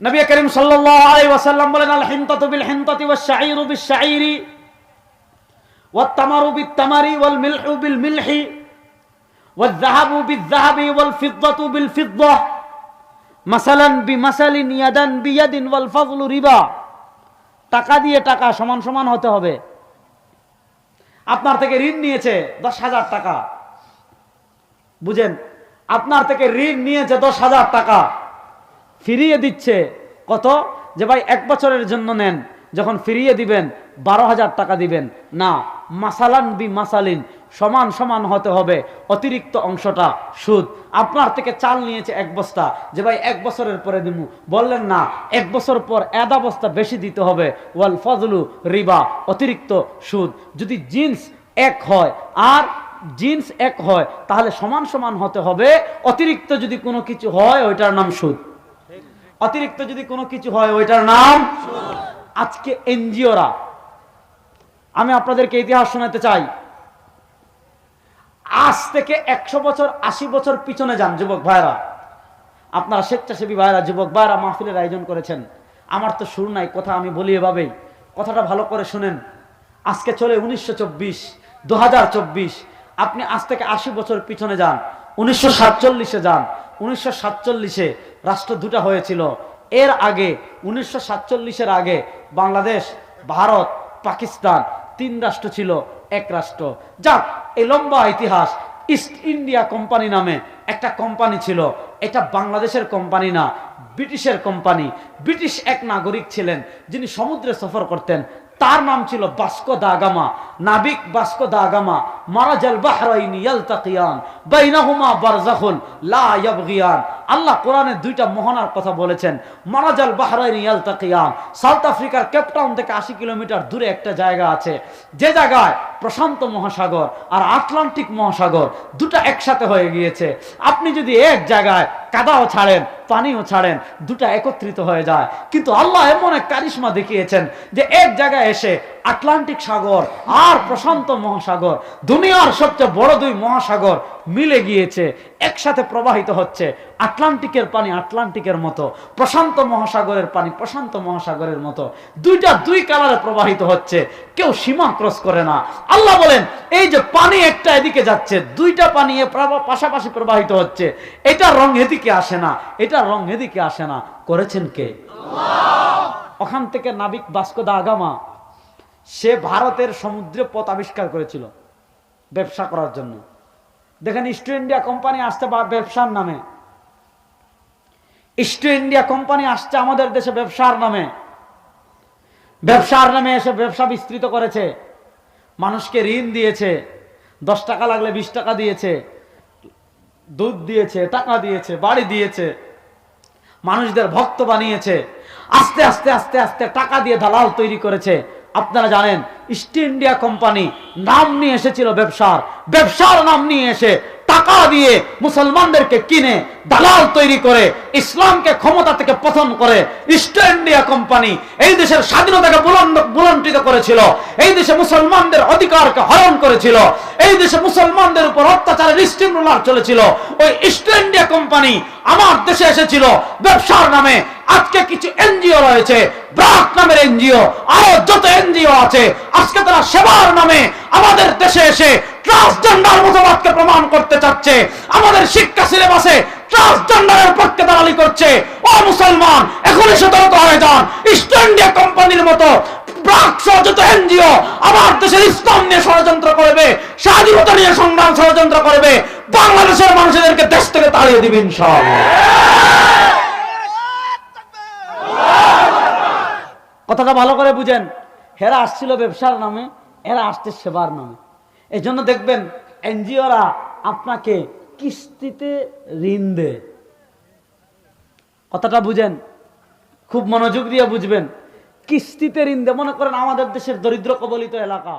নবী করিম সাল্লাল্লাহু আলাইহি ওয়াসাল্লাম বলেন আল হিনতাতু বিল হিনতাতি ওয়াশ শাঈরু বিশ শাঈরি ওয়াত তামারু বিত তামারি ওয়াল মিলহু বিল মিলহি ওয়াল যাহাবু বিল যাহাবি ওয়াল বিল মাসালান ইয়াদান ওয়াল ফাযলু রিবা। টাকা দিয়ে টাকা সমান সমান হতে হবে। আপনার থেকে ঋণ নিয়েছে দশ হাজার টাকা। বুঝেন? আপনার থেকে ঋণ নিয়েছে দশ হাজার টাকা। ফিরিয়ে দিচ্ছে। কত? যে ভাই এক বছরের জন্য নেন। যখন ফিরিয়ে দিবেন, বারো হাজার টাকা দিবেন। না, মাসালান বি মাসালিন, সমান সমান হতে হবে। অতিরিক্ত অংশটা সুদ। আপনার থেকে চাল নিয়েছে এক বস্তা। যে ভাই এক বছরের পরে দিব বললেন না, এক বছর পর এদা বস্তা বেশি দিতে হবে। ওয়াল ফজলু রিবা, অতিরিক্ত সুদ। যদি জিন্স এক হয়, আর জিন্স এক হয়, তাহলে সমান সমান হতে হবে। অতিরিক্ত যদি কোনো কিছু হয়, ওইটার নাম সুদ। অতিরিক্ত যদি কোনো কিছু হয়, ওইটার নাম আজকে এনজিওরা। আমি আপনাদেরকে ইতিহাস শোনাতে চাই। আজ থেকে একশো বছর, আশি বছর পিছনে যান যুবক ভাইরা আপনারা স্বেচ্ছাসেবী ভাইরা যুবক ভাইরা মাহফিলের আয়োজন করেছেন। আমার তো সুর নাই, কথা আমি বলি এভাবেই। কথাটা ভালো করে শুনেন। আজকে চলে উনিশশো চব্বিশ, দু আপনি আজ থেকে আশি বছর পিছনে যান। উনিশশো সাতচল্লিশে যান। উনিশশো সাতচল্লিশে রাষ্ট্র দুটা হয়েছিল। এর আগে, উনিশশো সাতচল্লিশের আগে বাংলাদেশ, ভারত, পাকিস্তান তিন রাষ্ট্র ছিল, এক রাষ্ট্র। যাক, এই লম্বা ইতিহাস ইস্ট ইন্ডিয়া কোম্পানি নামে একটা কোম্পানি ছিল। এটা বাংলাদেশের কোম্পানি না, ব্রিটিশের কোম্পানি। ব্রিটিশ এক নাগরিক ছিলেন যিনি সমুদ্রে সফর করতেন। তার নাম ছিল বাস্কো দাগামা নাবিক বাস্কো দাগামা মারাজাল বাহরাইনি ইয়ালতাকিয়ান। বাইনাহুমা বারজাখুন আল্লাহ কোরআনে দুইটা মোহনার কথা বলেছেন। মারাজাল বাহরাইনি ইয়ালতাকিয়ান। সাউথ আফ্রিকার কেপটাউন থেকে আশি কিলোমিটার দূরে একটা জায়গা আছে। যে জায়গায় প্রশান্ত মহাসাগর আর আটলান্টিক মহাসাগর দুটা একসাথে হয়ে গিয়েছে। আপনি যদি এক জায়গায় কাদাও ছাড়েন, পানিও ছাড়েন, দুটা একত্রিত হয়ে যায়। কিন্তু আল্লাহ এমন এক কারিশমা দেখিয়েছেন যে এক জায়গায় এসে আটলান্টিক সাগর আর প্রশান্ত মহাসাগর দুনিয়ার সবচেয়ে বড় দুই মহাসাগর মিলে গিয়েছে একসাথে প্রবাহিত হচ্ছে। আটলান্টিকের পানি আটলান্টিকের মতো প্রশান্ত মহাসাগরের পানি প্রশান্ত মহাসাগরের মতো। দুইটা দুই কালারে প্রবাহিত হচ্ছে কেউ সীমা ক্রস করে না। আল্লাহ বলেন এই যে পানি একটা এদিকে যাচ্ছে দুইটা পানি পাশাপাশি প্রবাহিত হচ্ছে এটা রং এদিকে আসে না এটা রং এদিকে আসে না। করেছেন কে? ওখান থেকে নাবিক বাস্কো দা আগামা। সে ভারতের সমুদ্রে পথ আবিষ্কার করেছিল ব্যবসা করার জন্য। দেখেন ইস্ট ইন্ডিয়া কোম্পানি আসতে ব্যবসার নামে। ইস্ট ইন্ডিয়া কোম্পানি আসছে আমাদের দেশে ব্যবসার নামে। ব্যবসার নামে এসে ব্যবসা বিস্তৃত করেছে। মানুষকে ঋণ দিয়েছে। দশ টাকা লাগলে বিশ টাকা দিয়েছে। দুধ দিয়েছে, টাকা দিয়েছে, বাড়ি দিয়েছে। মানুষদের ভক্ত বানিয়েছে। আস্তে আস্তে আস্তে আস্তে টাকা দিয়ে দালাল তৈরি করেছে। আপনারা জানেন ইস্ট ইন্ডিয়া কোম্পানি নাম নিয়ে এসেছিল ব্যবসার। ব্যবসার নাম নিয়ে এসে টাকা দিয়ে মুসলমানদেরকে কিনে দালাল তৈরি করে, ইসলামকে ক্ষমতা থেকে পতন করে ইস্ট ইন্ডিয়া কোম্পানি এই দেশের স্বাধীনতাকে বুলন্ডিত করেছিল, এই দেশে মুসলমানদের অধিকারকে হরণ করেছিল, এই দেশে মুসলমানদের উপর অত্যাচারের স্টিম রোলার চলেছিল। ওই ইস্ট ইন্ডিয়া কোম্পানি আমার দেশে এসেছিল, ব্যবসার নামে আজকে কিছু এনজিও রয়েছে, ব্রাক নামের এনজিও, আরও যত এনজিও আছে, আজকে তারা সেবার নামে আমাদের দেশে এসে ট্রান্সজেন্ডার মতবাদকে প্রমাণ করতে চাচ্ছে। আমাদের শিক্ষা সিলেবাসে ট্রান্সজেন্ডারের পক্ষে দালালি করছে। ও মুসলমান, এখনই সতর্ক হয়ে যান। ইস্ট ইন্ডিয়া কোম্পানির মতো এনজিও আমার দেশের ইসলাম নিয়ে ষড়যন্ত্র করবে, স্বাধীনতা নিয়ে সংগ্রাম ষড়যন্ত্র করবে, বাংলাদেশের মানুষদেরকে দেশ থেকে তাড়িয়ে দিবেন ইনশাআল্লাহ। কথাটা ভালো করে বুঝেন। হেরা আসছিল ব্যবসার নামে, এরা আসছে সেবার নামে। এই জন্য দেখবেন, এনজিওরা আপনাকে কিস্তিতে ঋণ দেয়। কথাটা বুঝেন, খুব মনোযোগ দিয়ে বুঝবেন। কিস্তিতে ঋণ দেয়। মনে করেন আমাদের দেশের দরিদ্র কবলিত এলাকা।